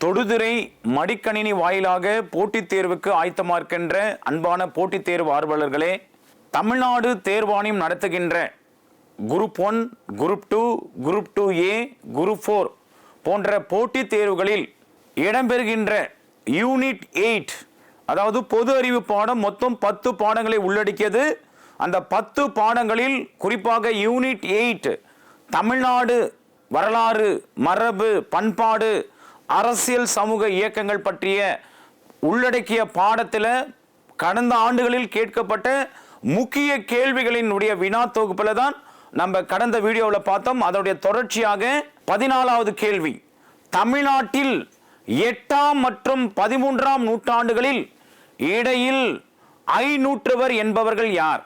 தொடுதிரை மடிக்கணினி வாயிலாக போட்டித் தேர்வுக்கு ஆயத்தமா இருக்கின்ற அன்பான போட்டித் தேர்வு ஆர்வலர்களே தமிழ்நாடு தேர்வாணையம் நடத்துகின்ற group one group two group two A group four போன்ற போட்டித் தேர்வுகளில் இடம்பெறுகின்ற யூனிட் எயிட் அதாவது பொது அறிவு பாடம் மொத்தம் பத்து பாடங்களை உள்ளடக்கியது. அந்த பத்து பாடங்களில் குறிப்பாக யூனிட் எயிட் தமிழ்நாடு வரலாறு மரபு பண்பாடு அரசியல் சமூக இயக்கங்கள் பற்றிய உள்ளடக்கிய பாடத்தில் கடந்த ஆண்டுகளில் கேட்கப்பட்ட முக்கிய கேள்விகளினுடைய வினா தொகுப்பில் தான் நம்ம கடந்த வீடியோவில் பார்த்தோம். அதனுடைய தொடர்ச்சியாக பதினாலாவது கேள்வி. தமிழ்நாட்டில் எட்டாம் மற்றும் பதிமூன்றாம் நூற்றாண்டுகளில் இடையில் ஐநூற்றுவர் என்பவர்கள் யார்?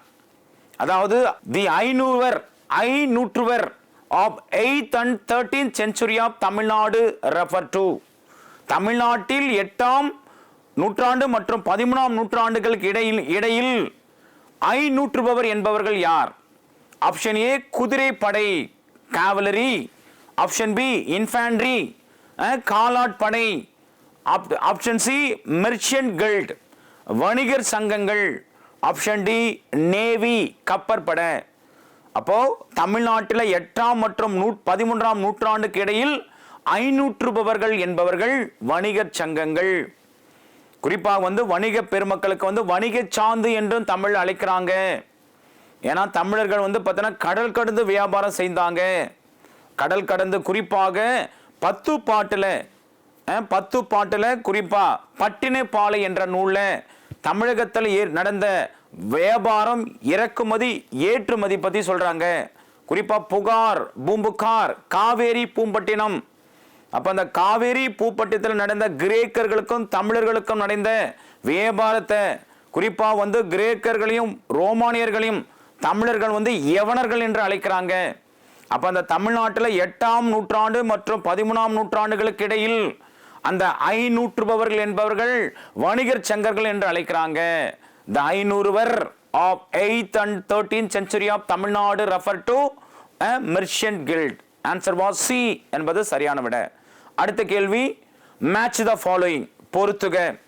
அதாவது the Ainnurruvar Ainnurruvar of eighth and thirteenth century of Tamil Nadu refer to தமிழ்நாட்டில் எட்டாம் நூற்றாண்டு மற்றும் பதிமூணாம் நூற்றாண்டுகளுக்கு இடையில் இடையில் ஐநூற்றுபவர் என்பவர்கள் யார்? ஆப்ஷன் ஏ குதிரை படை காவலரி ஆப்ஷன் பி இன்ஃபேண்ட்ரி காலாட் படை. ஆப்ஷன் சி மெர்ச்சன்ட் கில்ட் வணிகர் சங்கங்கள். ஆப்ஷன் டி நேவி கப்பற்படை. அப்போ தமிழ்நாட்டில் எட்டாம் மற்றும் நூ பதிமூன்றாம் நூற்றாண்டுக்கு இடையில் ஐநூற்றுபவர்கள் என்பவர்கள் வணிகச் சங்கங்கள். குறிப்பாக வந்து வணிக பெருமக்களுக்கு வந்து வணிக சாந்து என்றும் தமிழ் அழைக்கிறாங்க. ஏன்னா தமிழர்கள் வந்து பார்த்தீங்கன்னா கடல் கடந்து வியாபாரம் செய்தாங்க. கடல் கடந்து குறிப்பாக பத்து பாட்டில் பத்து பாட்டில் குறிப்பாக பட்டினப்பாலை என்ற நூலில் தமிழகத்தில் ஏ நடந்த வியாபாரம் இறக்குமதி ஏற்றுமதி பற்றி சொல்கிறாங்க குறிப்பாக புகார் பூம்புகார் காவேரி பூம்பட்டினம். அப்ப அந்த காவேரி பூப்பட்டினத்தில் நடந்த கிரேக்கர்களுக்கும் தமிழர்களுக்கும் நடந்த வியாபாரத்தை குறிப்பா வந்து கிரேக்கர்களையும் ரோமானியர்களையும் தமிழர்கள் வந்து யவனர்கள் என்று அழைக்கிறாங்க. அப்ப அந்த தமிழ்நாட்டில் எட்டாம் நூற்றாண்டு மற்றும் பதிமூணாம் நூற்றாண்டுகளுக்கு இடையில் அந்த ஐநூற்றுபவர்கள் என்பவர்கள் வணிகர் சங்கர்கள் என்று அழைக்கிறாங்க. The Ainnurruvar of eighth and of Tamil of Tamil Nadu to to merchant guild answer was C என்பது சரியான விட. அடுத்த கேள்வி மேட்ச் த ஃபாலோயிங் பொறுத்துக.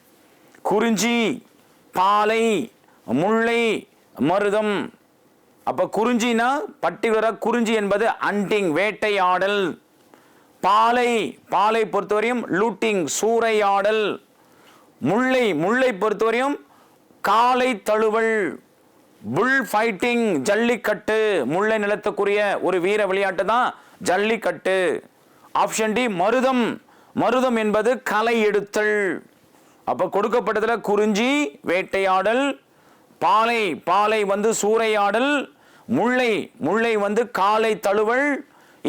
குறிஞ்சி பாலை முல்லை மருதம். அப்ப குறிஞ்சினா பர்டிகுலராக குறிஞ்சி என்பது அண்டிங் வேட்டையாடல். பாலை பாலை பொறுத்தவரையும் லூட்டிங் சூறையாடல். முல்லை முல்லை பொறுத்தவரையும் காலை தழுவல் புல் ஃபைட்டிங் ஜல்லிக்கட்டு முல்லை நிலத்துக்குரிய ஒரு வீர விளையாட்டு தான் ஜல்லிக்கட்டு. ஆப்ஷன் டி மருதம். மருதம் என்பது களை எடுத்தல். அப்ப கொடுக்கப்பட்டதுல குறிஞ்சி வேட்டையாடல் பாலை பாலை வந்து சூறையாடல் முல்லை முல்லை வந்து காலை தழுவல்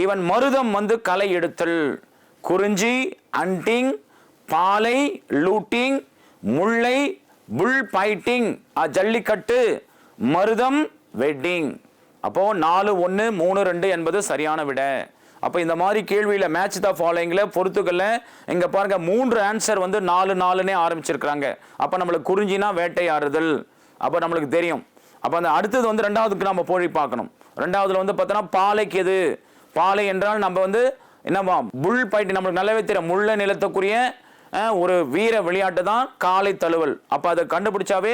இவன் மருதம் வந்து களை எடுத்தல். Kurinji hunting Palai looting Mullai bull fighting jallikattu Marutham wedding அப்போ நாலு ஒன்று மூணு ரெண்டு என்பது சரியான விட. அப்போ இந்த மாதிரி கேள்வியில் மேட்ச் த ஃபாலோயிங்கில் பொறுத்துக்கல்ல இங்கே பாருங்க மூன்று ஆன்சர் வந்து நாலு நாலுனே ஆரம்பிச்சிருக்கிறாங்க. அப்போ நம்மளுக்கு குறிஞ்சினா வேட்டையாடுதல். அப்போ நம்மளுக்கு தெரியும். அப்போ அந்த அடுத்தது வந்து ரெண்டாவதுக்கு நம்ம போய் பார்க்கணும். ரெண்டாவதுல வந்து பார்த்தோன்னா பாலைக்கு எது? பாலை என்றால் நம்ம வந்து என்னவா? புல் பயிட்டு நம்மளுக்கு நல்லாவே தெரியும். முள்ள நிலத்துக்குரிய ஒரு வீர விளையாட்டு தான் காலை தழுவல். அப்போ அதை கண்டுபிடிச்சாவே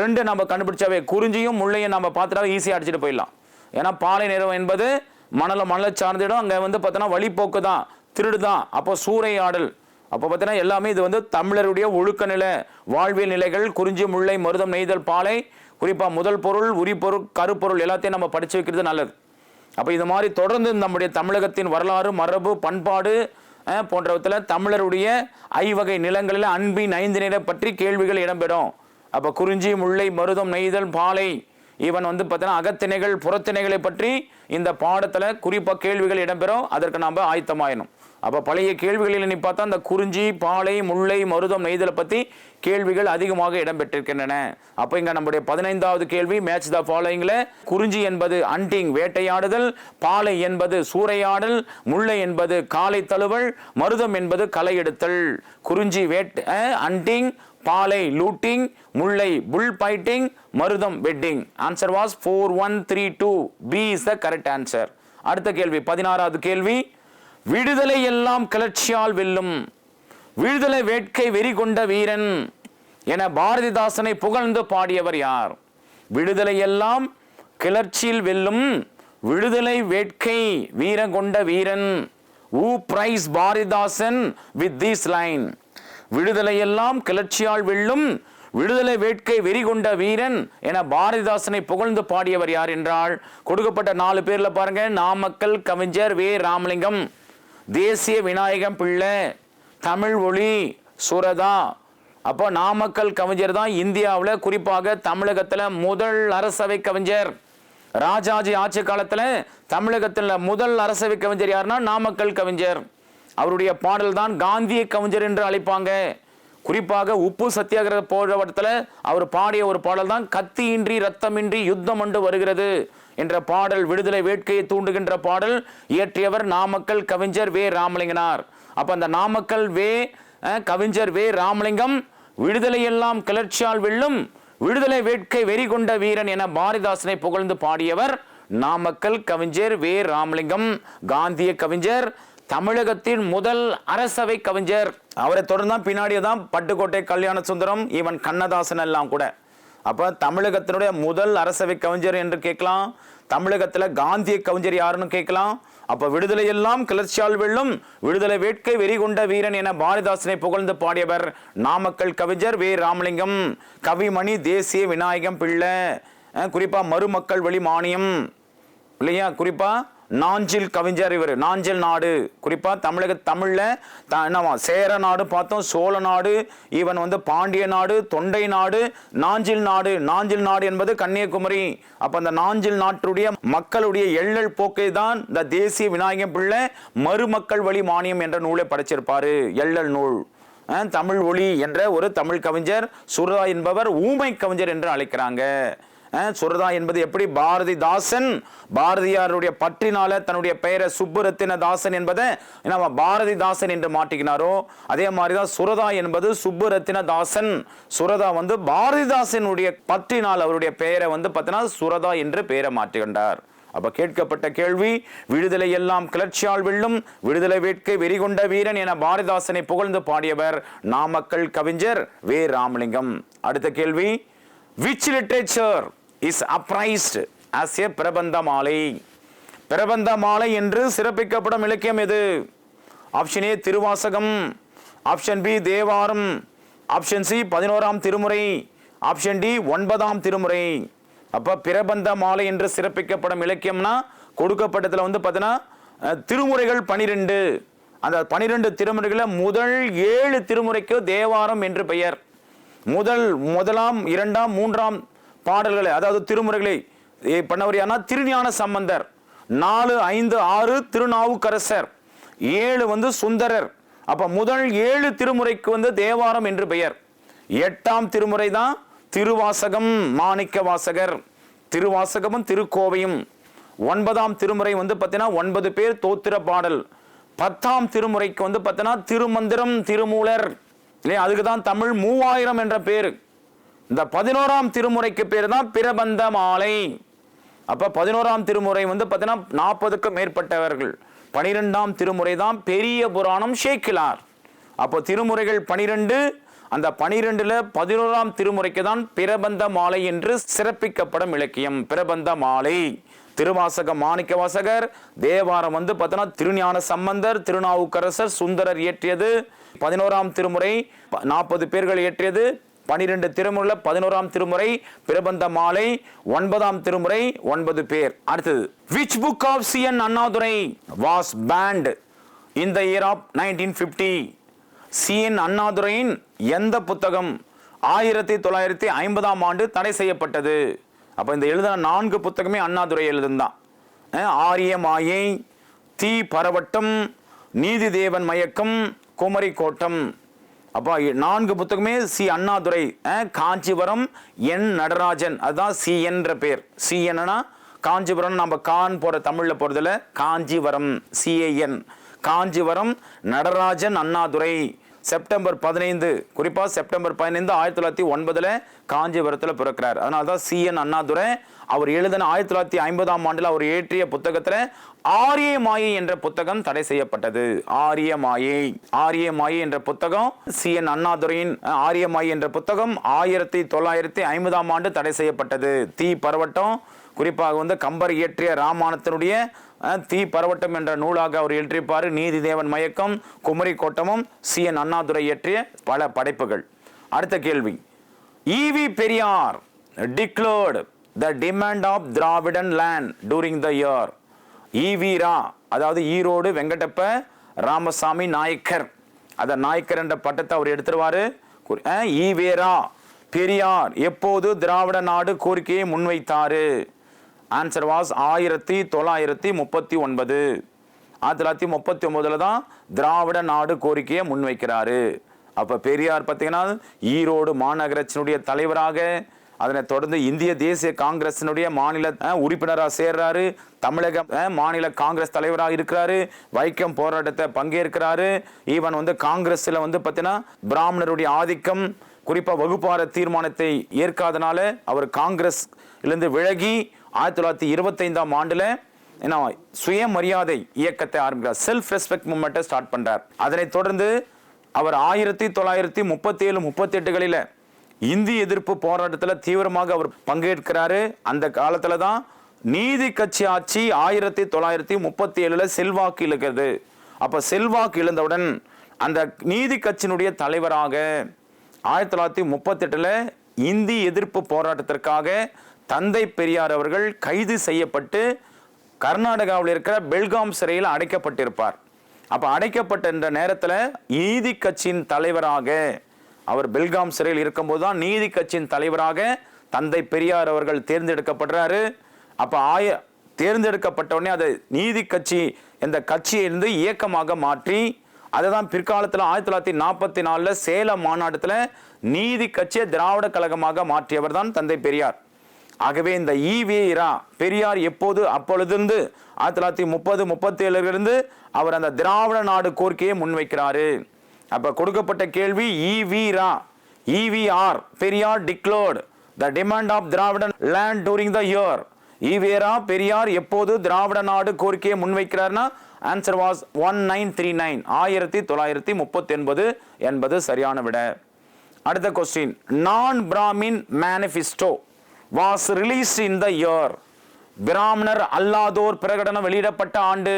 ரெண்டு நம்ம கண்டுபிடிச்சாவே குறிஞ்சியும் முள்ளையும் நம்ம பார்த்துட்டாவே ஈஸியாக அடிச்சுட்டு போயிடலாம். ஏன்னா பாலை நிறம் என்பது மணலை மணலை சார்ந்திடும் அங்கே வந்து பார்த்தோன்னா வழிப்போக்கு தான் திருடு தான். அப்போ சூறையாடல். அப்போ பார்த்தீங்கன்னா எல்லாமே இது வந்து தமிழருடைய ஒழுக்க நிலை வாழ்வியல் நிலைகள் குறிஞ்சி முல்லை மருதம் நெய்தல் பாலை. குறிப்பாக முதல் பொருள் உரிப்பொருள் கருப்பொருள் எல்லாத்தையும் நம்ம படித்து வைக்கிறது நல்லது. அப்போ இது மாதிரி தொடர்ந்து நம்முடைய தமிழகத்தின் வரலாறு மரபு பண்பாடு போன்றவற்றில் தமிழருடைய ஐவகை நிலங்களில் அன்பின் ஐந்து நிலை பற்றி கேள்விகள் இடம்பெறும். அப்போ குறிஞ்சி முல்லை மருதம் நெய்தல் பாலை இவன் வந்து பார்த்தீங்கன்னா அகத்திணைகள் புறத்திணைகளை பற்றி இந்த பாடத்தில் குறிப்பாக கேள்விகள் இடம்பெறும். அதற்கு நாம் ஆயத்தமாயினும். அப்போ பழைய கேள்விகளில் நீ பார்த்தா அந்த குறிஞ்சி பாலை முல்லை மருதம் நெய்தலை பற்றி கேள்விகள் அதிகமாக இடம்பெற்றிருக்கின்றன. அப்போ இங்கே நம்முடைய பதினைந்தாவது கேள்வி மேட்ச் த ஃபாலோயிங்கில் குறிஞ்சி என்பது அண்டிங் வேட்டையாடுதல் பாலை என்பது சூறையாடல் முல்லை என்பது காலை தழுவல் மருதம் என்பது களை எடுத்தல். Kurinji wade hunting Palai looting Mullai bull fighting Marutham weeding answer was four one three two B is the correct answer அடுத்த கேள்வி பதினாறாவது கேள்வி. விடுதலை எல்லாம் கிளர்ச்சியால் வெல்லும். விடுதலை வேட்கை வெறி கொண்ட வீரன் என பாரதிதாசனை புகழ்ந்து பாடியவர் யார்? விடுதலை எல்லாம் கிளர்ச்சியில் வெல்லும் விடுதலை வேட்கை வீரம் கொண்ட வீரன். Who praise Bharathidasan with this line விடுதலை எல்லாம் கிளர்ச்சியால் வெல்லும் விடுதலை வேட்கை வெறி கொண்ட வீரன் என பாரதிதாசனை புகழ்ந்து பாடியவர் யார் என்றால் கொடுக்கப்பட்ட நாலு பேர்ல பாருங்க நாமக்கல் கவிஞர் வே. ராமலிங்கம். தேசிய விநாயகம் பிள்ளை தமிழ் ஒளி சுரதா. அப்போ நாமக்கல் கவிஞர் தான் இந்தியாவில் குறிப்பாக தமிழகத்தில் முதல் அரசவை கவிஞர். ராஜாஜி ஆட்சி காலத்தில் தமிழகத்தில் முதல் அரசவை கவிஞர் யாருன்னா நாமக்கல் கவிஞர். அவருடைய பாடல் தான் காந்திய கவிஞர் என்று அழைப்பாங்க. குறிப்பாக உப்பு சத்தியாகிரக போராட்டத்தில் அவர் பாடிய ஒரு பாடல் தான் கத்தியின்றி ரத்தமின்றி யுத்தம் என்று வருகிறது. என்ற பாடல் விடுதலை வேட்கையை தூண்டுகின்ற பாடல் இயற்றியவர் நாமக்கல் கவிஞர் வே. ராமலிங்கனார். அப்ப அந்த நாமக்கல் வே கவிஞர் வே. ராமலிங்கம் விடுதலை எல்லாம் கிளர்ச்சியால் வெல்லும் விடுதலை வேட்கை வெறி கொண்ட வீரன் என பாரதிதாசனை புகழ்ந்து பாடியவர் நாமக்கல் கவிஞர் வே. ராமலிங்கம். காந்திய கவிஞர் தமிழகத்தின் முதல் அரசவை கவிஞர். அவரை தொடர்ந்து பின்னாடியே தான் பட்டுக்கோட்டை கல்யாண சுந்தரம் ஈவன் கண்ணதாசன் எல்லாம் கூட. அப்போ தமிழகத்தினுடைய முதல் அரசவை கவிஞர் என்று கேட்கலாம். தமிழகத்தில் காந்திய கவிஞர் யாருன்னு கேட்கலாம். அப்போ விடுதலை எல்லாம் கிளர்ச்சியால் வெல்லும் விடுதலை வேட்கை வெறி கொண்ட வீரன் என பாரதிதாசனை புகழ்ந்து பாடியவர் நாமக்கல் கவிஞர் வே. ராமலிங்கம். கவிமணி தேசிய விநாயகம் பிள்ளை. குறிப்பாக மருமக்கள் வழி மானியம் இல்லையா? குறிப்பாக நாஞ்சில் கவிஞர் இவர். நாஞ்சில் நாடு. குறிப்பாக தமிழக தமிழில் த- என்னவா சேர நாடு பார்த்தோம் சோழ நாடு ஈவன் வந்து பாண்டிய நாடு தொண்டை நாடு நாஞ்சில் நாடு. நாஞ்சில் நாடு என்பது கன்னியாகுமரி. அப்போ அந்த நாஞ்சில் நாட்டுடைய மக்களுடைய எள்ளல் போக்கை தான் இந்த தேசிய விநாயகம் பிள்ளை மருமக்கள் வழி மானியம் என்ற நூலை படைச்சிருப்பார். எள்ளல் நூல். தமிழ் ஒளி என்ற ஒரு தமிழ் கவிஞர் சுரா என்பவர் ஊமை கவிஞர் என்று அழைக்கிறாங்க. சுரதா என்பது எப்படி? பாரதிதாசன் பாரதியாருடைய பற்றினால தன்னுடைய பெயரை சுப்புரத்தின தாசன் என்பதை நம்ம பாரதிதாசன் என்று மாட்டிக்கினாரோ அதே மாதிரிதான் சுரதா என்பது சுப்புரத்தின தாசன் சுரதா வந்து பாரதிதாசனுடைய பற்றினால் அவருடைய பெயரை வந்து பார்த்தீங்கன்னா சுரதா என்று பெயரை மாற்றிக்கொண்டார் அப்ப கேட்கப்பட்ட கேள்வி விடுதலை எல்லாம் கிளர்ச்சியால் வெல்லும் விடுதலை வேட்கை வெறிகொண்ட வீரன் என பாரதிதாசனை புகழ்ந்து பாடியவர் நாமக்கல் கவிஞர் வே. ராமலிங்கம். அடுத்த கேள்வி which literature is appraised as a Prabandha Malai Prabandha Malai என்று சிறப்பிக்கப்படும் இலக்கியம் எது? Option A Thiruvasagam. Option B Thevaram. Option C பதினோராம் திருமுறை. ஆப்ஷன் டி ஒன்பதாம் திருமுறை. அப்போ பிரபந்த மாலை என்று சிறப்பிக்கப்படும் இலக்கியம்னா கொடுக்கப்பட்டதில் வந்து பார்த்தீங்கன்னா திருமுறைகள் பனிரெண்டு. அந்த பனிரெண்டு திருமுறைகளில் முதல் ஏழு திருமுறைக்கு தேவாரம் என்று பெயர். முதல் முதலாம் இரண்டாம் மூன்றாம் பாடல்களை அதாவது திருமுறைகளை ஏ, பண்ணவர் யாருன்னா திருஞான சம்பந்தர். நாலு ஐந்து ஆறு திருநாவுக்கரசர். ஏழு வந்து சுந்தரர். அப்போ முதல் ஏழு திருமுறைக்கு வந்து தேவாரம் என்று பெயர். எட்டாம் திருமுறை தான் திருவாசகம் மாணிக்க வாசகர். திருவாசகமும் திருக்கோவையும். ஒன்பதாம் திருமுறை வந்து பார்த்தீங்கன்னா ஒன்பது பேர் தோத்திர பாடல். பத்தாம் திருமுறைக்கு வந்து பார்த்தீங்கன்னா திருமந்திரம் திருமூலர். இல்லையா அதுக்கு தான் தமிழ் மூவாயிரம் என்ற பேர். இந்த பதினோராம் திருமுறைக்கு பேர் தான் பிரபந்த மாலை அப்ப பதினோராம் திருமுறை வந்து பார்த்தீங்கன்னா நாற்பதுக்கும் மேற்பட்டவர்கள். பனிரெண்டாம் திருமுறை தான் பெரிய புராணம் ஷேக்கிலார். அப்போ திருமுறைகள் பனிரெண்டு அந்த பனிரெண்டுல பதினோராம் திருமுறைக்கு தான் பிரபந்த மாலை என்று சிறப்பிக்கப்படும் இலக்கியம் பிரபந்த மாலை திருவாசக மாணிக்க வாசகர் தேவாரம் வந்து பார்த்தோன்னா திருஞான சம்பந்தர் திருநாவுக்கரசர் சுந்தரர் இயற்றியது. பதினோராம் திருமுறை நாற்பது பேர்கள் இயற்றியது. பனிரெண்டு திருமுறையில் பதினோராம் திருமுறை பிரபந்த மாலை ஒன்பதாம் திருமுறை ஒன்பது பேர். அடுத்தது which book of C N Annadurai was banned in the year of nineteen fifty C N அண்ணாதுரையின் எந்த புத்தகம் ஆயிரத்தி தொள்ளாயிரத்தி ஐம்பதாம் ஆண்டு தடை செய்யப்பட்டது? அப்போ இந்த எழுதின நான்கு புத்தகமே அண்ணாதுரை எழுதுந்தான் ஆரிய மாயை தீ பரவட்டம் நீதி தேவன் மயக்கம் குமரி கோட்டம் அப்போ நான்கு புத்தகமே சி. அண்ணாதுரை காஞ்சிபுரம் என் நடராஜன். அதுதான் சி. என்ற பேர். சி. என்னன்னா காஞ்சிபுரம் நம்ம கான் போற தமிழ்ல போறதுல Kanchivaram C A N Kanchivaram Natarajan Annadurai. September பதினைந்து குறிப்பாக செப்டம்பர் பதினைந்து ஆயிரத்தி தொள்ளாயிரத்தி ஒன்பதுல காஞ்சிபுரத்தில் பிறக்கிறார். அதனால தான் சிஎன் அண்ணாதுரை அவர் எழுதின ஆயிரத்தி தொள்ளாயிரத்தி ஐம்பதாம் ஆண்டில் அவர் ஏற்றிய புத்தகத்தில் ஆரிய மாயை என்ற புத்தகம் தடை செய்யப்பட்டது. ஆரிய மாயை ஆரிய மாயை என்ற புத்தகம் சி. என். அண்ணாதுரையின் ஆரிய மாயை என்ற புத்தகம் ஆயிரத்தி தொள்ளாயிரத்தி ஐம்பதாம் ஆண்டு தடை செய்யப்பட்டது. தீ பரவட்டம் குறிப்பாக வந்து கம்பர் இயற்றிய ராமானத்தினுடைய தீ பரவட்டம் என்ற நூலாக அவர் எழுதியிருப்பார் நீதி தேவன் மயக்கம் குமரி கோட்டமும் சி. என். அண்ணாதுரை இயற்றிய பல படைப்புகள். அடுத்த கேள்வி. E. E V Periyar declared the demand of Dravidan land during the year Eveera அதாவது ஈரோடு வெங்கடப்ப ராமசாமி நாயக்கர். அத நாயக்கர் என்ற பட்டத்தை அவர் எடுத்துருவாரு. ஈவேரா e. பெரியார் எப்போது திராவிட நாடு கோரிக்கையை முன்வைத்தாரு? ஆன்சர் வாஸ் ஆயிரத்தி தொள்ளாயிரத்தி முப்பத்தி ஒன்பது. ஆயிரத்தி தொள்ளாயிரத்தி முப்பத்தி ஒன்பதுல தான் திராவிட நாடு கோரிக்கையை முன்வைக்கிறாரு. அப்ப பெரியார் பார்த்தீங்கன்னா ஈரோடு மாநகராட்சியினுடைய தலைவராக அதனை தொடர்ந்து இந்திய தேசிய காங்கிரசினுடைய மாநில உறுப்பினராக சேர்றாரு. தமிழக மாநில காங்கிரஸ் தலைவராக இருக்கிறாரு. வைக்கம் போராட்டத்தை பங்கேற்கிறாரு. ஈவன் வந்து காங்கிரஸ்ல வந்து பார்த்தீங்கன்னா பிராமணருடைய ஆதிக்கம் குறிப்பாக வகுப்பார தீர்மானத்தை ஏற்காதனால அவர் காங்கிரஸ் இருந்து விலகி ஆயிரத்தி தொள்ளாயிரத்தி இருபத்தைந்தாம் ஆண்டுல என்ன சுயமரியாதை இயக்கத்தை ஆரம்பிக்கிறார். செல்ஃப் ரெஸ்பெக்ட் மூமெண்ட்டை ஸ்டார்ட் பண்றார். அதனைத் தொடர்ந்து அவர் ஆயிரத்தி தொள்ளாயிரத்தி முப்பத்தி ஏழு முப்பத்தி எட்டுகளில் இந்தி எதிர்ப்பு போராட்டத்தில் தீவிரமாக அவர் பங்கேற்கிறாரு. அந்த காலத்துல தான் நீதி கட்சி ஆட்சி ஆயிரத்தி தொள்ளாயிரத்தி முப்பத்தி ஏழுல செல்வாக்கு இழுக்கிறது. அப்ப செல்வாக்கு இழந்தவுடன் அந்த நீதி கட்சியினுடைய தலைவராக ஆயிரத்தி தொள்ளாயிரத்தி முப்பத்தெட்டில் இந்தி எதிர்ப்பு போராட்டத்திற்காக தந்தை பெரியார் அவர்கள் கைது செய்யப்பட்டு கர்நாடகாவில் இருக்கிற பெல்காம் சிறையில் அடைக்கப்பட்டிருப்பார். அப்போ அடைக்கப்பட்டிருந்த நேரத்தில் நீதி கட்சியின் தலைவராக அவர் பெல்காம் சிறையில் இருக்கும்போது தான் நீதி கட்சியின் தலைவராக தந்தை பெரியார் அவர்கள் தேர்ந்தெடுக்கப்படுறாரு. அப்போ ஆய தேர்ந்தெடுக்கப்பட்ட உடனே அதை நீதி கட்சி என்ற கட்சியை இருந்து இயக்கமாக மாற்றி அதை தான் பிற்காலத்தில் ஆயிரத்தி தொள்ளாயிரத்தி நாற்பத்தி நாலில் சேலம் மாநாட்டத்தில் நீதி கட்சியை திராவிட கழகமாக மாற்றியவர் தான் தந்தை பெரியார். ஆகவே இந்த ஈவேரா பெரியார் எப்போது? அப்பொழுதிருந்து. ஆயிரத்தி தொள்ளாயிரத்தி முப்பது முப்பத்தி இருந்து அவர் அந்த திராவிட நாடு கோரிக்கையை முன்வைக்கிறாரு. அப்போ கொடுக்கப்பட்ட கேள்வி Eveera E V R Periyar declared the demand of Dravidan land during the year Evera Periyar எப்போது திராவிட நாடு கோரிக்கையை முன்வைக்கிறார்னா? Answer was one nine three nine ஆயிரத்தி தொள்ளாயிரத்தி முப்பத்தி ஒன்பது என்பது சரியான விட. அடுத்த question non Brahmin manifesto was release in the year பிராமணர் அல்லாதோர் பிரகடனம் வெளியிடப்பட்ட ஆண்டு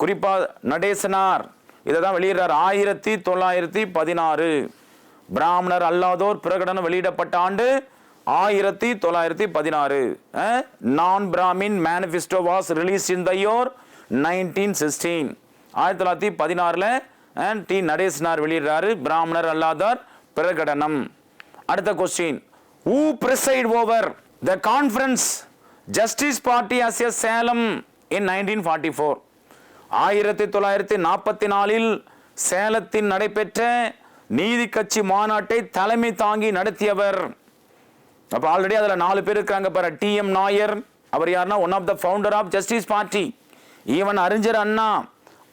குறிப்பா நடேசனார். இதை தான் வெளியிடுறார். ஆயிரத்தி தொள்ளாயிரத்தி பதினாறு. பிராமணர் அல்லாதோர் பிரகடனம் வெளியிடப்பட்ட ஆண்டு ஆயிரத்தி தொள்ளாயிரத்தி பதினாறு. Non Brahmin manifesto was release in the year nineteen sixteen ஆயிரத்தி தொள்ளாயிரத்தி பதினாறில் டி நடேசனார் வெளியிடுறாரு பிராமணர் அல்லாதார் பிரகடனம். அடுத்த question who preside over the conference justice party as a Salem in 1944 ஆயிரத்தி தொள்ளாயிரத்தி நாற்பத்தி நாலில் சேலத்தில் நடைபெற்ற நீதி கட்சி மாநாட்டை தலைமை தாங்கி நடத்தியவர். அப்போ ஆல்ரெடி அதில் நாலு பேர் இருக்காங்க பாரு. டி எம் நாயர் அவர் யாருன்னா one of the founder of justice party even Arignar Anna.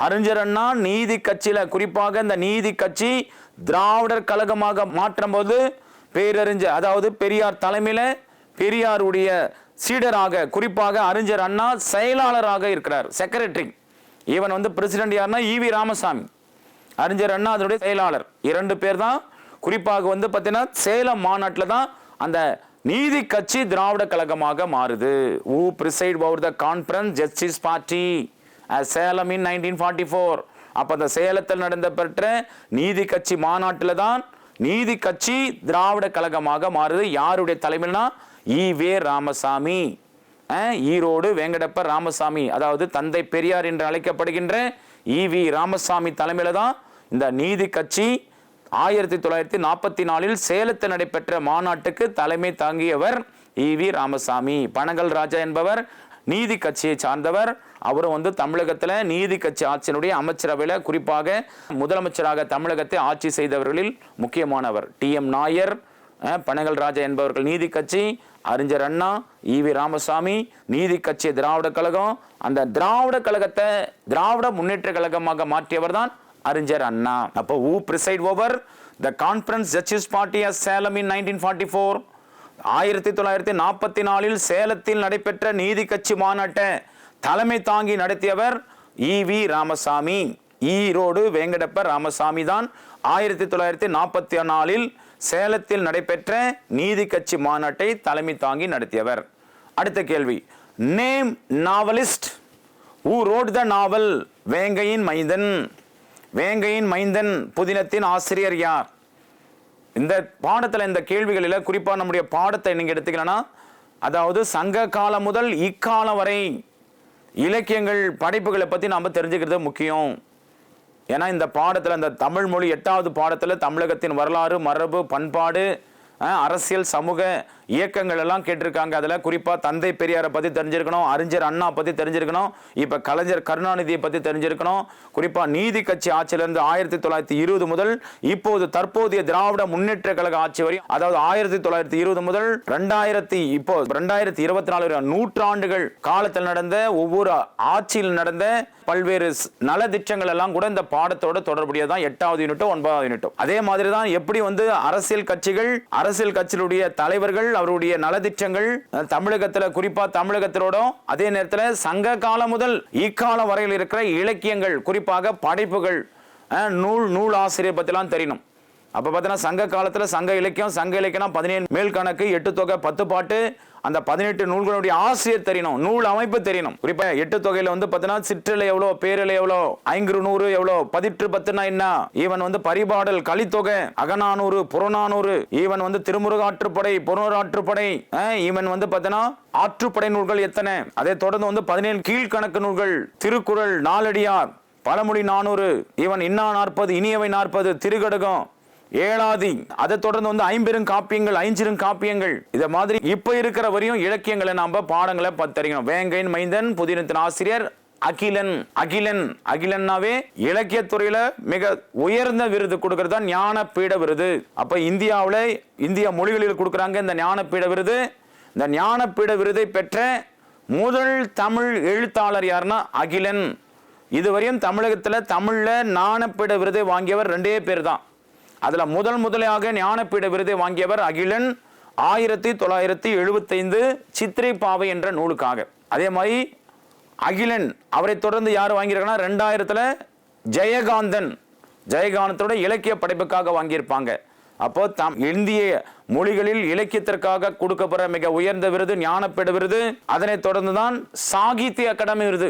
Arignar அண்ணா நீதி கட்சியில் குறிப்பாக இந்த நீதி கட்சி திராவிடர் கழகமாக மாற்றும் போது பேரறிஞர் அதாவது பெரியார் தலைமையில் பெரியாருடைய சீடராக குறிப்பாக அறிஞர் அண்ணா செயலாளராக இருக்கிறார் செக்ரட்டரி ஈவன் வந்து பிரசிடென்ட் யாருன்னா ஈவி ராமசாமி. அறிஞர் அண்ணா அதனுடைய செயலாளர். இரண்டு பேர் தான் குறிப்பாக வந்து பார்த்தீங்கன்னா சேலம் மாநாட்டில் தான் அந்த நீதி கட்சி திராவிட கழகமாக மாறுது. Who preside over the conference justice party Salem in nineteen forty four அப்போ அந்த சேலத்தில் நடந்த பெற்ற நீதி கட்சி மாநாட்டில் தான் நீதி கட்சி திராவிட கழகமாக மாறுது. யாருடைய தலைமையில்னா ஈ வே ராமசாமி ஈரோடு வேங்கடப்ப ராமசாமி. அதாவது தந்தை பெரியார் என்று அழைக்கப்படுகின்ற ஈவி ராமசாமி தலைமையில் தான் இந்த நீதி கட்சி ஆயிரத்தி தொள்ளாயிரத்தி நாற்பத்தி நாலில் சேலத்தில் நடைபெற்ற மாநாட்டுக்கு தலைமை தாங்கியவர் ஈவி ராமசாமி. பனகல் ராஜா என்பவர் நீதி கட்சியை சார்ந்தவர். அவரும் வந்து தமிழகத்தில் நீதி கட்சி ஆட்சியினுடைய அமைச்சரவையில் குறிப்பாக முதலமைச்சராக தமிழகத்தை ஆட்சி செய்தவர்களில் முக்கியமானவர். டி எம் நாயர் பனகல் ராஜா என்பவர்கள் நீதி கட்சி அறிஞர் அண்ணா ஈவி ராமசாமி நீதி கட்சி திராவிட கழகம். அந்த திராவிட கழகத்தை திராவிட முன்னேற்ற கழகமாக மாற்றியவர் தான் அறிஞர் அண்ணா. அப்போ who preside over the conference justice party of Salem in nineteen forty four ஆயிரத்தி தொள்ளாயிரத்தி நாற்பத்தி நாலில் சேலத்தில் நடைபெற்ற நீதி கட்சி மாநாட்டை தலைமை தாங்கி நடத்தியவர் இ வி ராமசாமி. ஈரோடு வேங்கடப்ப ராமசாமி தான். ஆயிரத்தி தொள்ளாயிரத்தி நாற்பத்தி நாலில் சேலத்தில் நடைபெற்ற நீதி கட்சி மாநாட்டை தலைமை தாங்கி நடத்தியவர். அடுத்த கேள்வி. Name novelist. Who wrote the novel Vengaiyin Maindhan. Vengaiyin Maindhan புதினத்தின் ஆசிரியர் யார்? இந்த பாடத்தில் இந்த கேள்விகளில் குறிப்பாக நம்முடைய பாடத்தை நீங்கள் எடுத்துக்கலன்னா அதாவது சங்க காலம் முதல் இக்காலம் வரை இலக்கியங்கள் படைப்புகளை பற்றி நாம் தெரிஞ்சுக்கிறது முக்கியம். ஏன்னா இந்த பாடத்தில் இந்த தமிழ் மொழி எட்டாவது பாடத்தில் தமிழகத்தின் வரலாறு மரபு பண்பாடு அரசியல் சமூக இயக்கங்கள் எல்லாம் கேட்டிருக்காங்க. அதில் குறிப்பாக தந்தை பெரியாரை பற்றி தெரிஞ்சிருக்கணும் அறிஞர் அண்ணா பற்றி தெரிஞ்சிருக்கணும் இப்போ கலைஞர் கருணாநிதியை பற்றி தெரிஞ்சிருக்கணும். குறிப்பாக நீதி கட்சி ஆட்சியிலிருந்து ஆயிரத்தி தொள்ளாயிரத்தி இருபது முதல் இப்போது தற்போதைய திராவிட முன்னேற்ற கழக ஆட்சி வரை அதாவது ஆயிரத்தி தொள்ளாயிரத்தி இருபது முதல் ரெண்டாயிரத்தி இப்போ ரெண்டாயிரத்தி இருபத்தி நாலு வரை நூற்றாண்டுகள் காலத்தில் நடந்த ஒவ்வொரு ஆட்சியில் நடந்த பல்வேறு ஸ்- நலத்திட்டங்கள் எல்லாம் கூட இந்த பாடத்தோட தொடர்புடையதான் எட்டாவது யூனிட்டும் ஒன்பதாவது யூனிட்டும். அதே மாதிரி தான் எப்படி வந்து அரசியல் கட்சிகள் அரசியல் கட்சியினுடைய தலைவர்கள் அவருடைய நலத்திட்டங்கள் அஹ், தமிழகத்துல குறிப்பா தமிழகத்திலோடும் அதே நேரத்தில் சங்க காலம் முதல் இக்காலம் வரையில் இருக்கிற இலக்கியங்கள் குறிப்பாக படைப்புகள் நூல் நூல் ஆசிரியர் பத்திலாம் தெரியணும் அப்ப பார்த்தீங்கன்னா சங்க காலத்தில் சங்க இலக்கியம் சங்க இலக்கியம் பதினேழு மேல் கணக்கு எட்டு தொகை பத்து பாட்டு. அந்த பதினெட்டு நூல்களுடைய ஆசிரியர் தெரியணும் நூல் அமைப்பு தெரியணும். குறிப்பா எட்டு தொகையில வந்து பார்த்தீங்கன்னா சிற்றிலை எவ்வளோ பேரலை எவ்வளோ ஐங்குறு நூறு எவ்வளோ பதிற்று பத்துனா என்ன? ஈவன் வந்து பரிபாடல் கலித்தொகை அகநானூறு புறநானூறு. ஈவன் வந்து திருமுருகாற்றுப்படை புறநாற்றுப்படை ஈவன் வந்து பார்த்தீங்கன்னா ஆற்றுப்படை நூல்கள் எத்தனை? அதை தொடர்ந்து வந்து பதினேழு கீழ்கணக்கு நூல்கள் திருக்குறள் நாலடியார் பழமொழி நானூறு. ஈவன் இன்னா நாற்பது இனியவை நாற்பது திருகடகம் ஏழாதி. அதை தொடர்ந்து வந்து ஐம்பெரும் காப்பியங்கள் ஐஞ்சிரும் காப்பியங்கள். இதை மாதிரி இப்ப இருக்கிற வரையும் இலக்கியங்களை நாம பாடங்களை பத்தறிக்கணும் வேங்கையின் மைந்தன் புதினத்தின் ஆசிரியர் அகிலன் அகிலன் அகிலன்னாவே இலக்கியத்துறையில மிக உயர்ந்த விருது கொடுக்கறது தான் ஞானபீட விருது. அப்ப இந்தியாவில் இந்திய மொழிகளில் கொடுக்குறாங்க இந்த ஞானப்பீட விருது. இந்த ஞானப்பீட விருதை பெற்ற முதல் தமிழ் எழுத்தாளர் யாருன்னா அகிலன். இதுவரையும் தமிழகத்துல தமிழ்ல ஞானப்பீட விருதை வாங்கியவர் ரெண்டே பேர் தான். அதில் முதல் முதலாக ஞானப்பீட விருதை வாங்கியவர் அகிலன் ஆயிரத்தி தொள்ளாயிரத்தி எழுபத்தைந்து சித்திரை பாவை என்ற நூலுக்காக. அதே மாதிரி அகிலன் அவரை தொடர்ந்து யார் வாங்கியிருக்காங்கன்னா ரெண்டாயிரத்தில் ஜெயகாந்தன் ஜெயகாந்தத்தோட இலக்கிய படைப்புக்காக வாங்கியிருப்பாங்க. அப்போ தாம் இந்திய மொழிகளில் இலக்கியத்திற்காக கொடுக்கப்படுற மிக உயர்ந்த விருது ஞானப்பீட விருது. அதனைத் தொடர்ந்து தான் சாகித்ய அகாடமி விருது.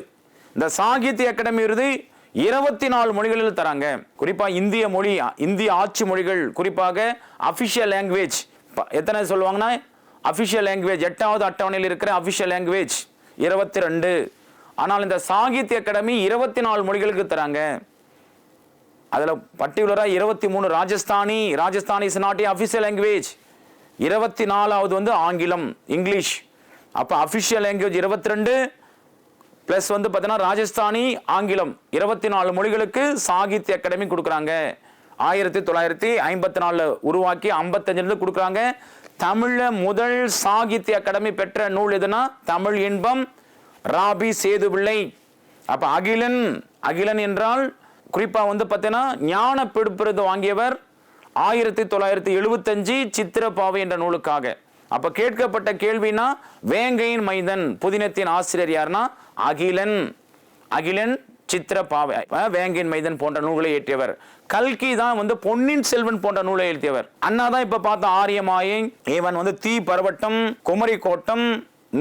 இந்த சாகித்ய அகாடமி விருது இருபத்தி நாலு மொழிகளில் தராங்க. குறிப்பாக இந்திய மொழி இந்திய ஆட்சி மொழிகள் குறிப்பாக அஃபிஷியல் லாங்குவேஜ் எத்தனை சொல்லுவாங்கன்னா அஃபிஷியல் லாங்குவேஜ் எட்டாவது அட்டவணையில் இருக்கிற அஃபிஷியல் லாங்குவேஜ் இருபத்தி ரெண்டு ஆனால் இந்த சாகித்ய அகாடமி இருபத்தி நாலு மொழிகளுக்கு தராங்க. அதில் பர்டிகுலராக இருபத்தி மூணு Rajasthani Rajasthani is not official language இருபத்தி நாலாவது வந்து ஆங்கிலம் இங்கிலீஷ். அப்போ அஃபிஷியல் லாங்குவேஜ் இருபத்தி ரெண்டு ப்ளஸ் வந்து பார்த்தீங்கன்னா ராஜஸ்தானி ஆங்கிலம் இருபத்தி நாலு மொழிகளுக்கு சாகித்ய அகாடமி கொடுக்குறாங்க. ஆயிரத்தி தொள்ளாயிரத்தி ஐம்பத்தி நாலில் உருவாக்கி ஐம்பத்தஞ்சிலிருந்து கொடுக்குறாங்க. தமிழில் முதல் சாகித்ய அகாடமி பெற்ற நூல் எதுனா தமிழ் இன்பம் ராபி சேதுபிள்ளை அப்போ அகிலன் அகிலன் என்றால் குறிப்பாக வந்து பார்த்தீங்கன்னா ஞான பிடிப்பிருது வாங்கியவர் ஆயிரத்தி தொள்ளாயிரத்தி எழுபத்தஞ்சு சித்திரப்பாவை என்ற நூலுக்காக. அப்ப கேட்கப்பட்ட கேள்வினா வேங்கையின் மைந்தன் புதினத்தின் ஆசிரியர் யாருன்னா அகிலன். அகிலன் சித்திர பாவை வேங்கையின் மைதன் போன்ற நூல்களை இயற்றியவர். கல்கி தான் வந்து பொன்னின் செல்வன் போன்ற நூலை எழுதியவர். அண்ணா தான் இப்ப பார்த்த ஆரியமாயை இவன் வந்து தீ பரவட்டம் குமரி கோட்டம்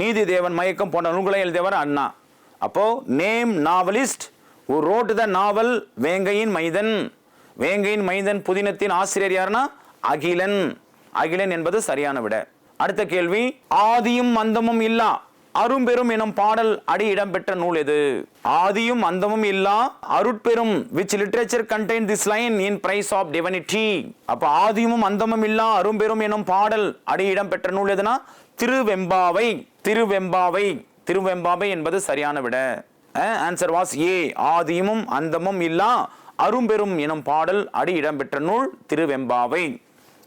நீதி தேவன் மயக்கம் போன்ற நூல்களை எழுதியவர் அண்ணா. அப்போ name novelist who wrote the novel Vengaiyin Maindhan Vengaiyin Maindhan புதினத்தின் ஆசிரியர் யாருன்னா அகிலன். அகிலன் என்பது சரியான விட. அடுத்த கேள்வி ஆதியும் அந்தமும் இல்லா அரும்பெரும் எனும் பாடல் அடி இடம்பெற்ற நூல் எது? ஆதியும் அந்தமும் இல்லா அருட்பெரும் which literature contain this line in praise of divinity அப்ப ஆதியும் அந்தமும் இல்லா அரும்பெரும் எனும் பாடல் அடி இடம்பெற்ற நூல் எதுனா? திருவெம்பாவை திருவெம்பாவை. திருவெம்பாவை என்பது சரியான விட. ஆன்சர் வாஸ் ஏ ஆதியும் அந்தமும் இல்லா அரும்பெரும் எனும் பாடல் அடி இடம்பெற்ற நூல் Thiruvempavai.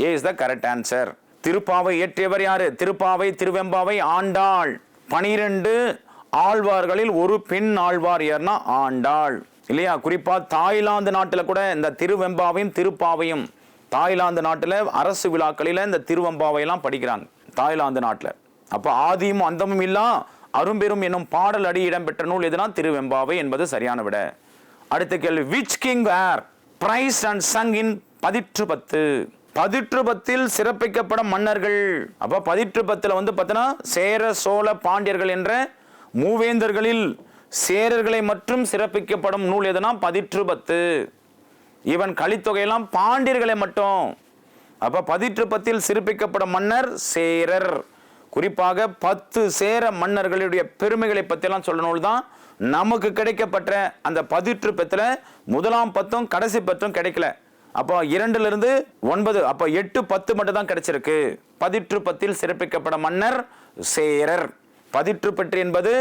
A is the correct answer Thiruppavai இயற்றியவர் யாரு? திருப்பாவை திருவெம்பாவை ஆண்டாள். பனிரெண்டு ஆழ்வார்களில் ஒரு பெண் ஆழ்வார் யார்னா ஆண்டாள். இல்லையா? குறிப்பா தாய்லாந்து நாட்டில் கூட இந்த திருவெம்பாவையும் திருப்பாவையும் தாய்லாந்து நாட்டில் அரசு விழாக்களில் இந்த திருவெம்பாவையெல்லாம் படிக்கிறாங்க தாய்லாந்து நாட்டில். அப்போ ஆதியும் அந்தமும் இல்லா அரும்பெரும் என்னும் பாடல் அடி இடம்பெற்ற நூல் எதுனா? திருவெம்பாவை என்பது சரியான விட. அடுத்த கேள்வி which king were praise and sung in Pathitru Pathu பதிற்றுபத்தில் சிறப்பிக்கப்படும் மன்னர்கள். அப்ப பதிற்றுபத்தில் வந்து பார்த்தோன்னா சேர சோழ பாண்டியர்கள் என்ற மூவேந்தர்களில் சேரர்களை மற்றும் சிறப்பிக்கப்படும் நூல் எதுனா? பதிற்றுபத்து இவன் கலித்தொகையெல்லாம் பாண்டியர்களை மட்டும். அப்ப பதிற்றுப்பத்தில் சிறப்பிக்கப்படும் மன்னர் சேரர். குறிப்பாக பத்து சேர மன்னர்களுடைய பெருமைகளை பற்றிலாம் சொல்ல நூல் தான் நமக்கு கிடைக்கப்பட்ட அந்த பதிற்றுப்பத்தில் முதலாம் பத்தும் கடைசி பத்தும் கிடைக்கல. அப்போ இரண்டுல இருந்து ஒன்பது அப்போ எட்டு பத்து மட்டும் தான் கிடைச்சிருக்கு. பதிற்று பத்தில் சிறப்பிக்கப்பட மன்னர் சேரர். பதிற்று பற்று என்பது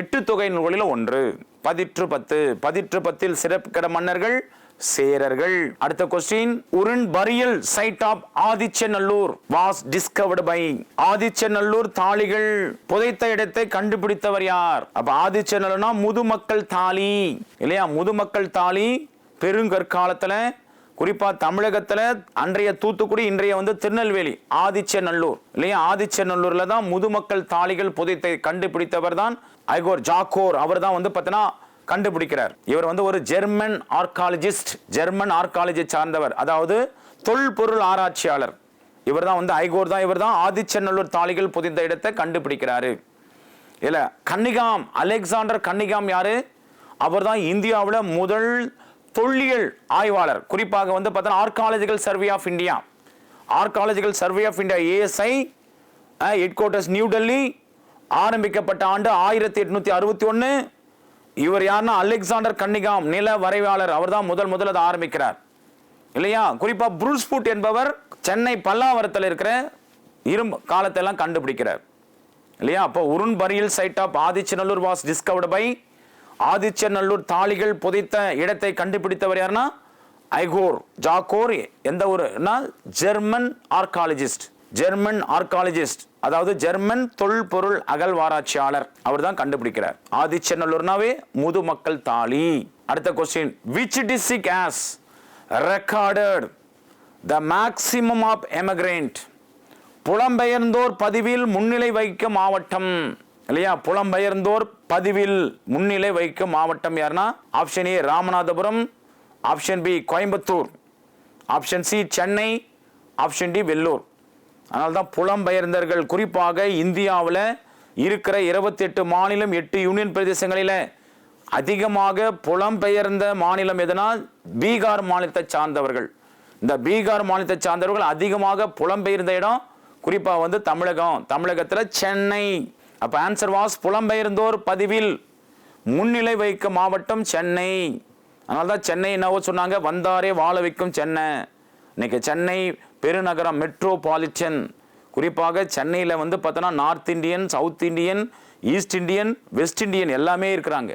எட்டு தொகை நூல்களில் ஒன்று. பதிற்று பத்து பதிற்று பத்தில் சிறப்பிக்கிற மன்னர்கள் சேரர்கள். அடுத்த question urn burial site of Adichanallur was discovered by Adichanallur தாளிகள். புதைத்த இடத்தை கண்டுபிடித்தவர் யார்? அப்ப ஆதிச்சநல்லூர்னா முதுமக்கள் தாலி இல்லையா? முதுமக்கள் தாலி பெருங்கற்காலத்துல குறிப்பா தமிழகத்துல அன்றைய தூத்துக்குடி இன்றைய வந்து திருநெல்வேலி ஆதிச்சநல்லூர் இல்லையா? ஆதிச்சநல்லூர்ல தான் முதுமக்கள் தாளிகள் புதைத்தை கண்டுபிடித்தவர் தான் ஐகோர் ஜாக்கோர் அவர் தான் வந்து பார்த்தீங்கன்னா கண்டுபிடிக்கிறார். இவர் வந்து ஒரு ஜெர்மன் ஆர்காலஜிஸ்ட் ஜெர்மன் ஆர்காலஜி சார்ந்தவர். அதாவது தொல்பொருள் ஆராய்ச்சியாளர். இவர் தான் வந்து ஐகோர் தான் இவர் தான் ஆதிச்சநல்லூர் தாளிகள் புதைந்த இடத்தை கண்டுபிடிக்கிறாரு. இல்ல கன்னிகாம் அலெக்சாண்டர் கன்னிகாம் யாரு? அவர் தான் இந்தியாவில் முதல் தொல்லியல் ஆய்வாளர். குறிப்பாக வந்து பார்த்தோன்னா archaeological survey of India archaeological survey of India ASI headquarters new Delhi ஆரம்பிக்கப்பட்ட ஆண்டு ஆயிரத்தி எட்நூத்தி அறுபத்தி ஒன்று இவர் யாருன்னா அலெக்சாண்டர் கன்னிகாம் நில வரைவாளர். அவர் தான் முதல் முதல் அதை ஆரம்பிக்கிறார். இல்லையா? குறிப்பாக புரூஸ்புட் என்பவர் சென்னை பல்லாவரத்தில் இருக்கிற இரும்பு காலத்தெல்லாம் கண்டுபிடிக்கிறார். இல்லையா? அப்போ urn burial site of Adichanallur was discovered by Adichanallur தாளிகள் புதைத்த இடத்தை கண்டுபிடித்தவர் யாருன்னா? ஐகோர் ஜாக்கோர் எந்த ஊர்னா ஜெர்மன் ஆர்காலஜிஸ்ட். German archaeologist. அதாவது ஜெர்மன் தொல்பொருள் அகழ்வாராய்ச்சியாளர். அவர் தான் கண்டுபிடிக்கிறார். ஆதிச்சநல்லூர்னாவே முதுமக்கள் தாலி அடுத்த question which district as recorded the maximum of emigrant புலம்பெயர்ந்தோர் பதிவில் முன்னிலை வகிக்கும் மாவட்டம். இல்லையா? புலம்பெயர்ந்தோர் பதிவில் முன்னிலை வைக்கும் மாவட்டம் யாருன்னா? Option A Ramanathapuram option B Coimbatore option C Chennai option D Vellore. அதனால தான் புலம்பெயர்ந்தர்கள் குறிப்பாக இந்தியாவில் இருக்கிற இருபத்தி எட்டு மாநிலம் எட்டு யூனியன் பிரதேசங்களில் அதிகமாக புலம்பெயர்ந்த மாநிலம் எதுனா? பீகார் மாநிலத்தை சார்ந்தவர்கள். இந்த பீகார் மாநிலத்தை சார்ந்தவர்கள் அதிகமாக புலம்பெயர்ந்த இடம் குறிப்பாக வந்து தமிழகம். தமிழகத்தில் சென்னை. அப்போ ஆன்சர் வாஸ் புலம்பெயர்ந்தோர் பதிவில் முன்னிலை வைக்கும் மாவட்டம் சென்னை. அதனால தான் சென்னை என்னவோ சொன்னாங்க வந்தாரே வாழ வைக்கும் சென்னை. இன்னைக்கு சென்னை பெருநகரம் மெட்ரோபாலிட்டன் குறிப்பாக சென்னையில் வந்து பார்த்தோன்னா north Indian south Indian east Indian west Indian எல்லாமே இருக்கிறாங்க.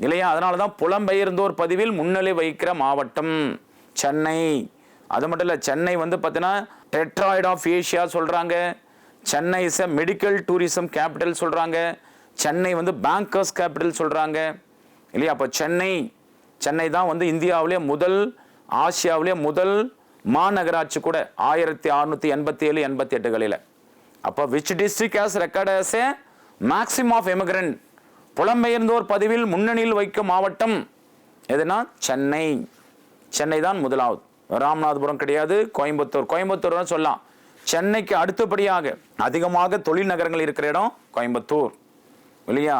இல்லையா? அதனால தான் புலம்பெயர்ந்தோர் பதிவில் முன்னிலை வைக்கிற மாவட்டம் சென்னை. அது மட்டும் இல்லை சென்னை வந்து பார்த்தீங்கன்னா டெட்ராய்ட் ஆஃப் ஏஷியா சொல்கிறாங்க Chennai is a medical tourism capital சொல்கிறாங்க சென்னை வந்து பேங்கர்ஸ் கேபிட்டல் சொல்கிறாங்க இல்லையா? அப்போ சென்னை சென்னை தான் வந்து இந்தியாவிலே முதல் ஆசியாவிலே முதல் மாநகராட்சி கூட ஆயிரத்தி அறுநூற்றி எண்பத்தி ஏழு எண்பத்தி எட்டுகளில் அப்போ which district has record as a maximum of emigrant புலம்பெயர்ந்தோர் பதிவில் முன்னணியில் வைக்கும் மாவட்டம் எதுனா? சென்னை. சென்னை தான் முதலாவது. ராமநாதபுரம் கிடையாது. கோயம்புத்தூர். கோயம்புத்தூர் சொல்லலாம். சென்னைக்கு அடுத்தபடியாக அதிகமாக தொழில் நகரங்கள் இருக்கிற இடம் கோயம்புத்தூர். இல்லையா?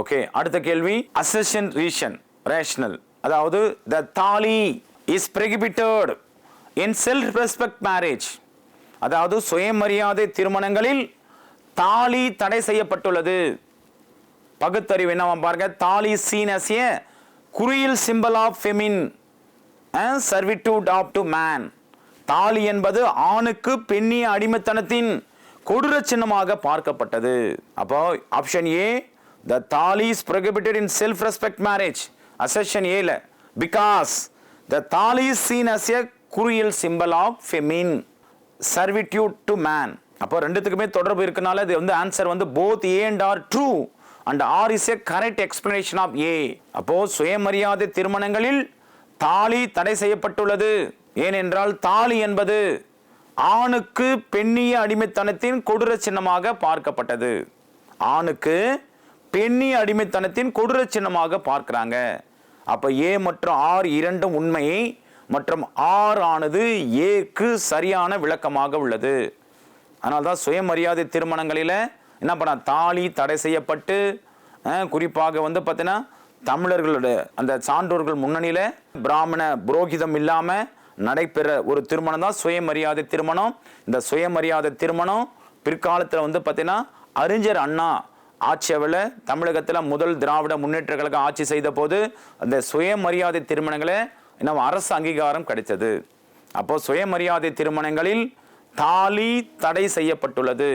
ஓகே அடுத்த கேள்வி. அசஷன் ரீஷன் ரேஷனல் அதாவது the thali is prohibited in self respect marriage அதாவது சுயமரியாதை திருமணங்களில் தாலி தடை செய்யப்பட்டுள்ளது. பகுத்தறிவு என்னவா பாருங்க? Thali seen as a குறியில் symbol of feminine servitude of to man thali என்பது ஆணுக்கு பெண்ணிய அடிமைத்தனத்தின் கொடூர சின்னமாக பார்க்கப்பட்டது. அப்போ option A the thali is prohibited in self respect marriage assertion ஏல because the thali is seen as a குறியல் symbol of feminine servitude to man அப்போ ரெண்டுத்துக்குமே தொடர்பு இருக்கனால இது வந்து ஆன்சர் வந்து both A and R true and R is a correct explanation of A அப்போ சுயமரியாதை திருமணங்களில் தாலி தடை செய்யப்பட்டுள்ளது. ஏனென்றால் தாலி என்பது ஆணுக்கு பெண்ணிய அடிமைத்தனத்தின் கொடூர சின்னமாக பார்க்கப்பட்டது. ஆணுக்கு பெண்ணிய அடிமைத்தனத்தின் கொடூர சின்னமாக பார்க்கிறாங்க. அப்ப ஏ மற்றும் ஆர் இரண்டும் உண்மை மற்றும் ஆர் ஆனது ஏக்கு சரியான விளக்கமாக உள்ளது. அதனால தான் சுயமரியாதை திருமணங்களில் என்ன பண்ண தாலி தடை செய்யப்பட்டு குறிப்பாக வந்து பார்த்தீங்கன்னா தமிழர்களோட அந்த சான்றோர்கள் முன்னணியில் பிராமண புரோகிதம் இல்லாமல் நடைபெற ஒரு திருமணம் தான் சுயமரியாதை திருமணம். இந்த சுயமரியாதை திருமணம் பிற்காலத்தில் வந்து பார்த்தீங்கன்னா அறிஞர் அண்ணா ஆட்சியவில் தமிழகத்தில் முதல் திராவிட முன்னேற்ற கழகம் ஆட்சி செய்த போது அந்த சுயமரியாதை திருமணங்களை நம்ம அரசு அங்கீகாரம் கிடைத்தது. அப்போ சுயமரியாதை திருமணங்களில் தாலி தடை செய்யப்பட்டுள்ளது.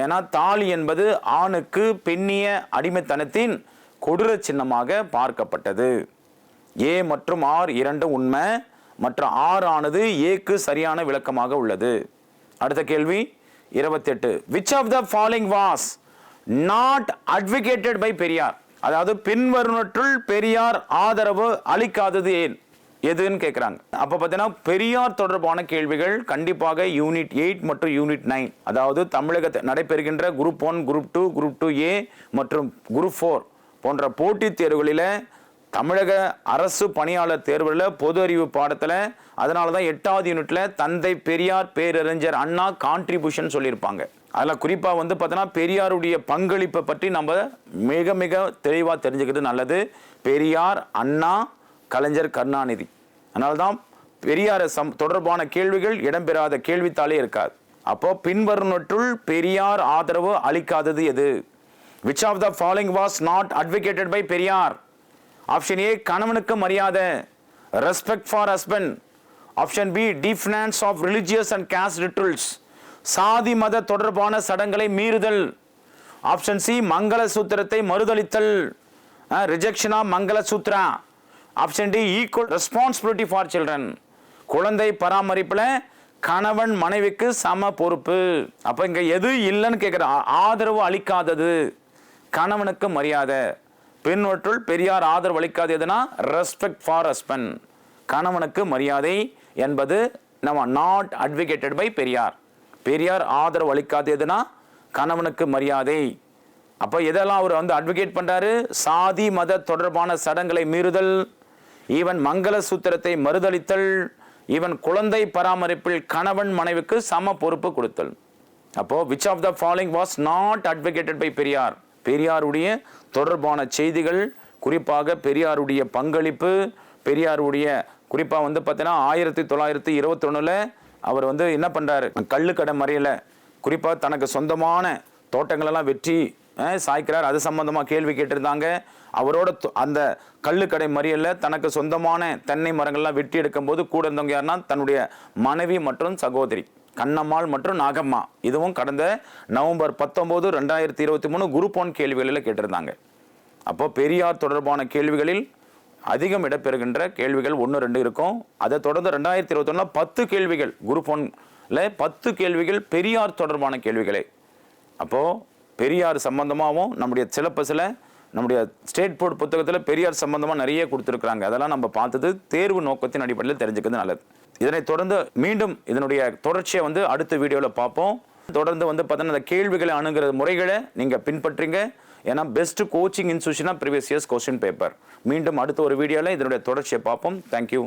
ஏன்னா தாலி என்பது ஆணுக்கு பெண்ணிய அடிமைத்தனத்தின் கொடூர சின்னமாக பார்க்கப்பட்டது. ஏ மற்றும் ஆர் இரண்டு உண்மை. மற்ற ஆறு ஆனது ஏக்கு சரியான விளக்கமாக உள்ளது. அடுத்த கேள்வி இருபத்தெட்டு. Which of the following was not advocated by Periyar? அதாவது பின்வருவற்றுள் பெரியார் ஆதரவு அளிக்காதது ஏன்? எதுன்னு கேட்குறாங்க அப்போ பார்த்தீங்கன்னா பெரியார் தொடர்பான கேள்விகள் கண்டிப்பாக யூனிட் எயிட் மற்றும் யூனிட் நைன் அதாவது தமிழகத்தில் நடைபெறுகின்ற group one group two group two A மற்றும் குரூப் ஃபோர் போன்ற போட்டித் தேர்வுகளில் தமிழக அரசு பணியாளர் தேர்வில் பொது அறிவு பாடத்தில் அதனால தான் எட்டாவது யூனிட்டில் தந்தை பெரியார் பேரறிஞர் அண்ணா கான்ட்ரிபியூஷன் சொல்லியிருப்பாங்க. அதில் குறிப்பாக வந்து பார்த்தோன்னா பெரியாருடைய பங்களிப்பை பற்றி நம்ம மிக மிக தெளிவாக தெரிஞ்சுக்கிறது நல்லது. பெரியார் அண்ணா கலைஞர் கருணாநிதி. அதனால தான் பெரியார சம் தொடர்பான கேள்விகள் இடம்பெறாத கேள்வித்தாளே இருக்காது. அப்போ பின்வருநற்றுள் பெரியார் ஆதரவு அளிக்காதது எது? Which of the following was not advocated by Periyar? Option A கணவனுக்கு மரியாதை. Respect for husband option B defiance of religious and caste rituals சாதி மத தொடர்பான சடங்களை மீறுதல். ஆப்ஷன் சி மங்கள சூத்திரத்தை மறுதளித்தல். Rejection of mangala sutra option D equal responsibility for children குழந்தை பராமரிப்பில் கணவன் மனைவிக்கு சம பொறுப்பு. அப்போ இங்கே எது இல்லைன்னு கேட்குற ஆதரவு அளிக்காதது. கணவனுக்கு மரியாதை. பின்வற்றுள் பெரியார் ஆதரவு அளிக்காது எதுனா? ரெஸ்பெக்ட் ஃபார் ஹஸ்பண்ட் கணவனுக்கு மரியாதை என்பது நம்ம not advocated by Periyar. Periyar ஆதரவு அளிக்காது எதுனா? கணவனுக்கு மரியாதை. அப்போ எதெல்லாம் அவர் வந்து அட்வொகேட் பண்ணுறாரு சாதி மத தொடர்பான சடங்களை மீறுதல் ஈவன் மங்கள சூத்திரத்தை மறுதளித்தல் ஈவன் குழந்தை பராமரிப்பில் கணவன் மனைவிக்கு சம பொறுப்பு கொடுத்தல். அப்போது which of the following was not advocated by Periyar? பெரியாருடைய தொடர்பான செய்திகள் குறிப்பாக பெரியாருடைய பங்களிப்பு பெரியாருடைய குறிப்பாக வந்து பார்த்தீங்கன்னா ஆயிரத்தி தொள்ளாயிரத்தி இருபத்தொன்னில் அவர் வந்து என்ன பண்ணுறாரு கள்ளுக்கடை மறையில். குறிப்பாக தனக்கு சொந்தமான தோட்டங்களெல்லாம் வெற்றி சாய்க்கிறார். அது சம்பந்தமாக கேள்வி கேட்டிருந்தாங்க. அவரோட தொ- அந்த கள்ளுக்கடை மறியலில் தனக்கு சொந்தமான தென்னை மரங்கள்லாம் வெட்டி எடுக்கும்போது கூட இருந்தவங்க யாருன்னா தன்னுடைய மனைவி மற்றும் சகோதரி. கண்ணம்மாள் மற்றும் நாகம்மா. இதுவும் கடந்த நவம்பர் பத்தொம்போது ரெண்டாயிரத்தி இருபத்தி மூணு குரூப் ஒன் கேள்விகளில் கேட்டிருந்தாங்க. அப்போ பெரியார் தொடர்பான கேள்விகளில் அதிகம் இடம்பெறுகின்ற கேள்விகள் ஒன்று ரெண்டு இருக்கும். அதை தொடர்ந்து ரெண்டாயிரத்தி இருபத்தொன்னில் பத்து கேள்விகள் குரூப் ஒன்ல பத்து கேள்விகள் பெரியார் தொடர்பான கேள்விகளே. அப்போது பெரியார் சம்பந்தமாகவும் நம்முடைய சிலப்பஸில் நம்முடைய ஸ்டேட் போர்டு புத்தகத்தில் பெரியார் சம்பந்தமாக நிறைய கொடுத்துருக்குறாங்க. அதெல்லாம் நம்ம பார்த்தது தேர்வு நோக்கத்தின் அடிப்படையில் தெரிஞ்சுக்கிறது நல்லது. இதனைத் தொடர்ந்து மீண்டும் இதனுடைய தொடர்ச்சியை வந்து அடுத்த வீடியோவில் பார்ப்போம். தொடர்ந்து வந்து பார்த்தீங்கன்னா அந்த கேள்விகளை அணுகிற முறைகளை நீங்கள் பின்பற்றுங்க. ஏன்னா பெஸ்ட் கோச்சிங் இன்ஸ்டியூஷனாக ப்ரீவியஸ் இயர்ஸ் கொஸ்டின் பேப்பர் மீண்டும் அடுத்த ஒரு வீடியோவில் இதனுடைய தொடர்ச்சியை பார்ப்போம். தேங்க்யூ